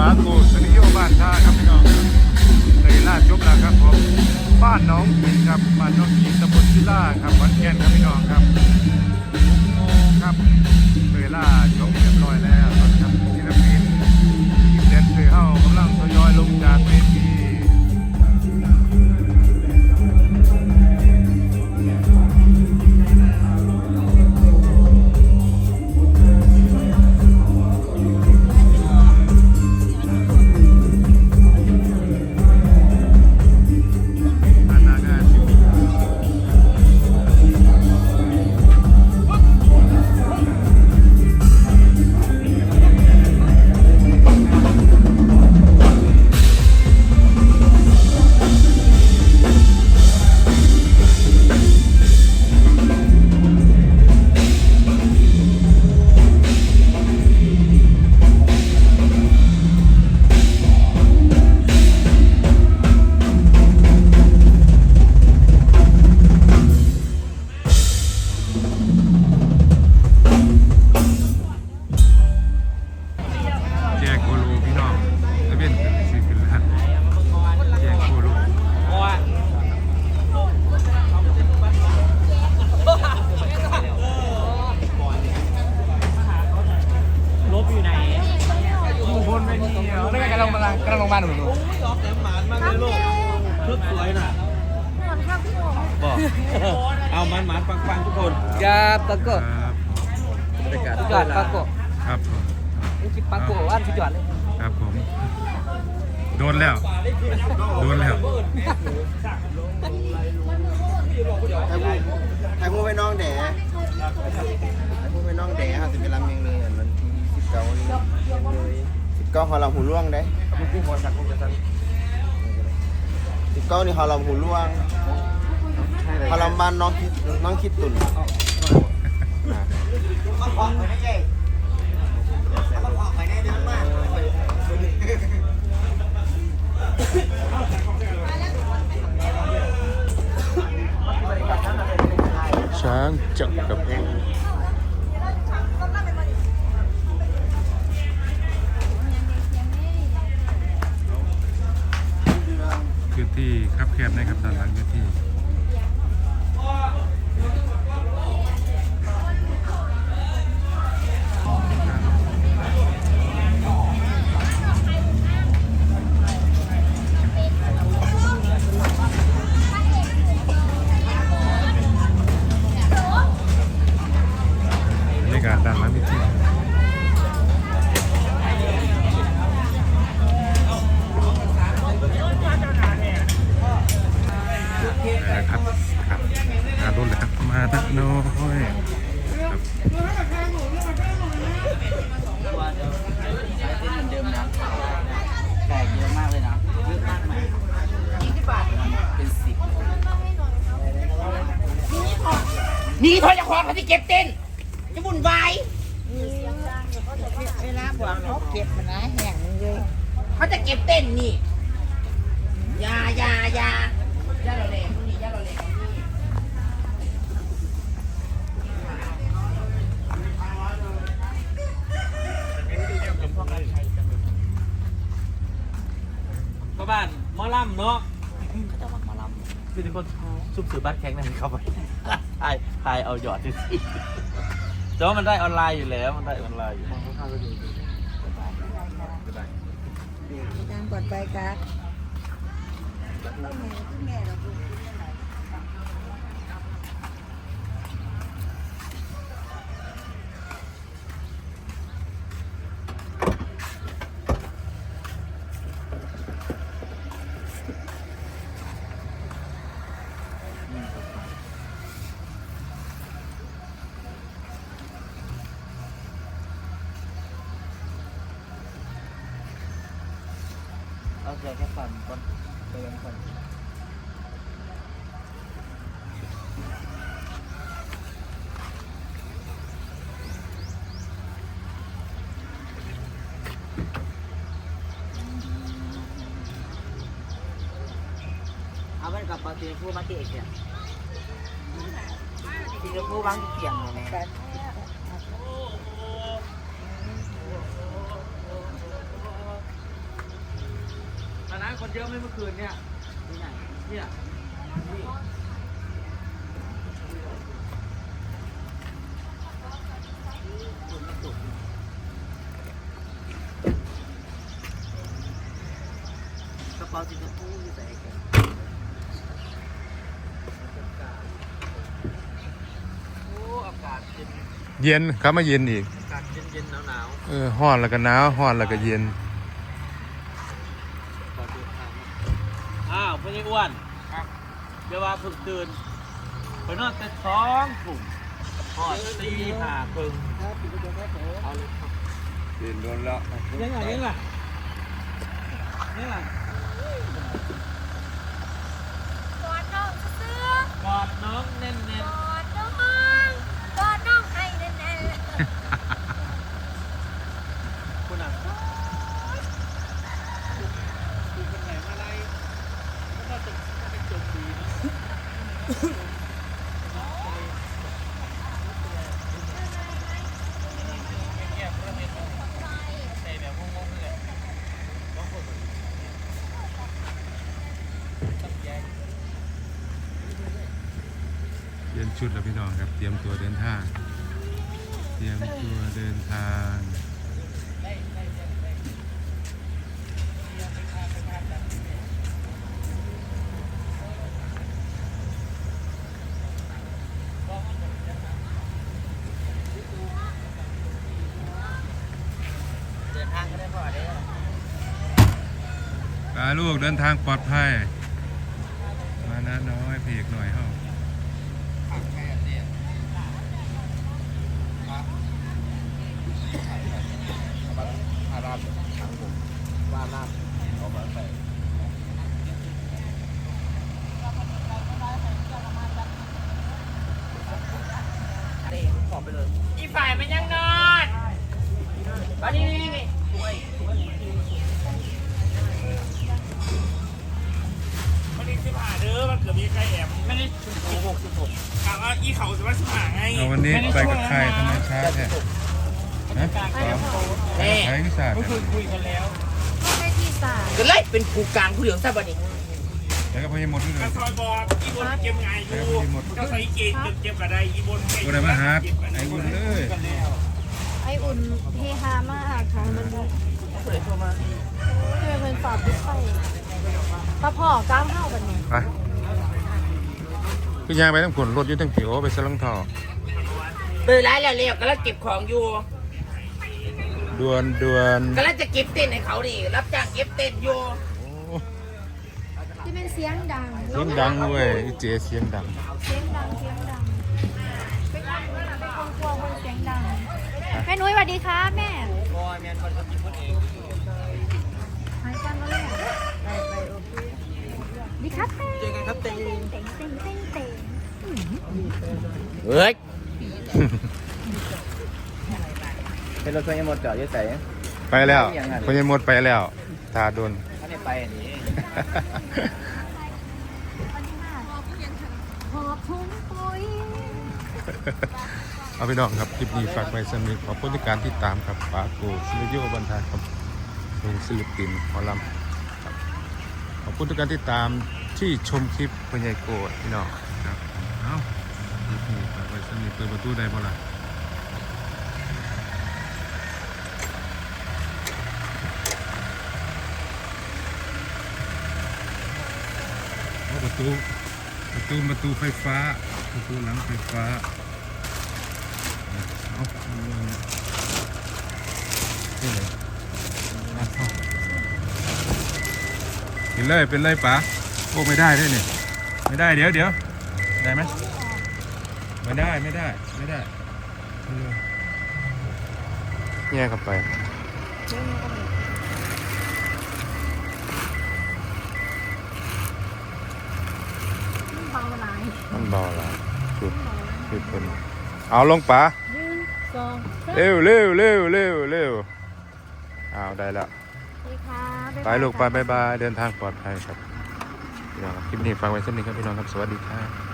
บาโกสนิโยบ้านท่าครับพี่น้องในลาดจบแล้วครับผมบ้านน้องหินครับบ้านน้องหินตำบลศิลาครับวันแก่นครับพี่น้องครับโมครับเวลาจบเรียบร้อยแล้ว กำลังลงมาหนูหนูชุดสวยน่ะบอกเอามันมันปังปังทุกคนยาปะโกครับบรรยากาศสุดยอดปะโกครับผมนี่คือปะโกว่านสุดยอดเลยครับผม โดนแล้ว โดนแล้วไทยมูไปน้องแดไทยมูไปน้องแดครับจะเป็นลำเองเลยอันวันที่สิบเก้านี้เลย สิบเก้าฮอลำหูล่วงได้กูกูขอสักกูจะสั่งสิบเก้านี่ฮอลำหูล่วงฮอลำบ้านน้องคิดน้องคิดตุ่นช้างจักกับ ครับแคบนะครับด้านหลังเวที น้อยครับแตกเยอะมากเลยนะเยอะมากไหมยี่สิบบาทเป็นสิบนี่ทอยจะคองเขาที่เก็บเต้น จะบุ่นวายเวลาบอกเขาเก็บมันนะแห้งเลยเขาจะเก็บเต้นนี่ยายายายาเราแหลยาเราแหลมนี่ พ่อบ้านหมอ ลำเนาะจะมามาลคือทุกคนซุบสือบัตแข็งนั่นเข้าไปทายทายเอาหยอดที่สิแต่ว่ามันได้ออนไลน์อยู่แล้ว มันได้ออนไลน์อยู่การปลอดภัยครับำเอาเสียแค่ฝั่งก่อนเดินก่อนเอาไปกับปาตีพูมาที่เอกเนี่ยตีพูบางเกี่ยงเลยกัน เยอะไหมเมื่อคืนเนี่ยเนี่ยนี่กระเป๋าสีชมพูอยู่ใส่กันโอ้อากาศเย็นเย็นครับมาเย็นอีกอากาศเย็นเย็นหนาวหนาวเออห้อนแล้วก็หนาวห้อนแล้วก็เย็น ๆขอดูทาง อ้าวพี่อ้วนครับเดี๋ยวว่าเพิ่งตื่นไปนอนแต่สองถุ่มพอดตีห้าครึ่งเอาเลยครับตื่นโดนแล้วยังไงยังไงยังไง กอดน้องซื้อก อดน้องแน่น กอดน้องกอดน้องให้แน่น ๆคุณอะดูคนไหนมาไล่ก็น่าจะเป็นจมดีเนาะ เตรียม ชุดแล้วพี่น้องครับ เตรียมตัวเดินทาง เตรียมตัวเดินทางเดินทางก็ได้พอได้ปลาลูกเดินทางปลอดภัย มานะน้อยเพกหน่อยเฮ้า อาราบทางผมว่าลาบเอามาใส่ขอไปเลยอีฝ่ายมันยังนอนมานี่นี่นี่ เด้อมันเกือบมีใครแอบไม่ได้สิบหกสิบหกถามว่าอีเขาสิว่าสิบห้าไงเอาวันนี้ไปกับใครทำไมช้าแท้นะสามใครก็สาดก็คือคุยกันแล้วๆได้ที่สามก็เลยเป็นผู้กลางผู้เหลืองซะบัดนี้แล้วก็พยมดด้วยกระซอยบอกอีบนเก็บไงอยู่ก็ใส่เกงเก็บกระไดอีบนก็ได้มาหาไอ้บุญเลยไออุ่นเฮฮามากค่ะมันจะเปิดโทรมาเป็นฝาบิ๊กไฟปลาพ่อก้าวเข้ากันเนี่ยไป คือยางไปทั้งผลรถอยุ่ทั้งผิวไปสลังทอเดินร้ายแล้วเรียกกำลังเก็บของอยู่ดวนดวนกำลังจะเก็บเต้นให้เขาดิรับจ้างเก็บเต้นอยู่โอ้ที่เป็นเสียงดังเสียงดังเว้ยไอ้เจเสียงดัง เสียงดังเสียงดังเป็นคนเป็นคนกลัวคนเสียงดังแม่นุ้ยสวัสดีค่ะแม่บอยแมนคนก็กินคนเองหายกันแล้วแม่ดีครับแม่เจอกันครับเต็งเต็งเต็งเต็ง เต็งเฮ้ยเป็นรถไฟยังหมดจอดอยี่ใส่ไปแล้วพยมดไปแล้วตาโดนเขาเนี่ยไปอันนี้วันที่ห้าขอบคุณปุ้ยเอาไปน้องครับ คลิปนี้ฝากไว้สำหรับขอบคุณที่การติดตามครับปาโกศิลโยบันทาครับวงศิลปินหมอลำครับขอบคุณทุกการติดตามที่ชมคลิปพญายโกดพี่น้องครับ เอาคลิปนี้ฝากไว้สำหรับเปิดประตูได้บ่ล่ะเอาประตูประตูประตูไฟฟ้าประตูหลังไฟฟ้าเอาเอาเลยนี่เลยเอาเข้าเป็นเลยเป็นเลยป๋าโอ้ไม่ได้ด้วยเนี่ยไม่ได้เดี๋ยวเดี๋ยว ได้ไหมไม่ได้ไม่ได้ไม่ได้เอาเลยแยกกันไปเบาหลายมันเบาละจุดจุดเป็นเอาลงป๋าหนึ่งสองสามเร็วเร็วเร็วเร็วเร็วเอาได้แล้วสวัสดีค่ะไปลูกไปบายบายเดินทางปลอดภัยครับพี่น้องครับคลิปนี้ฝากไว้สักนิดครับพี่น้องครับสวัสดีครับ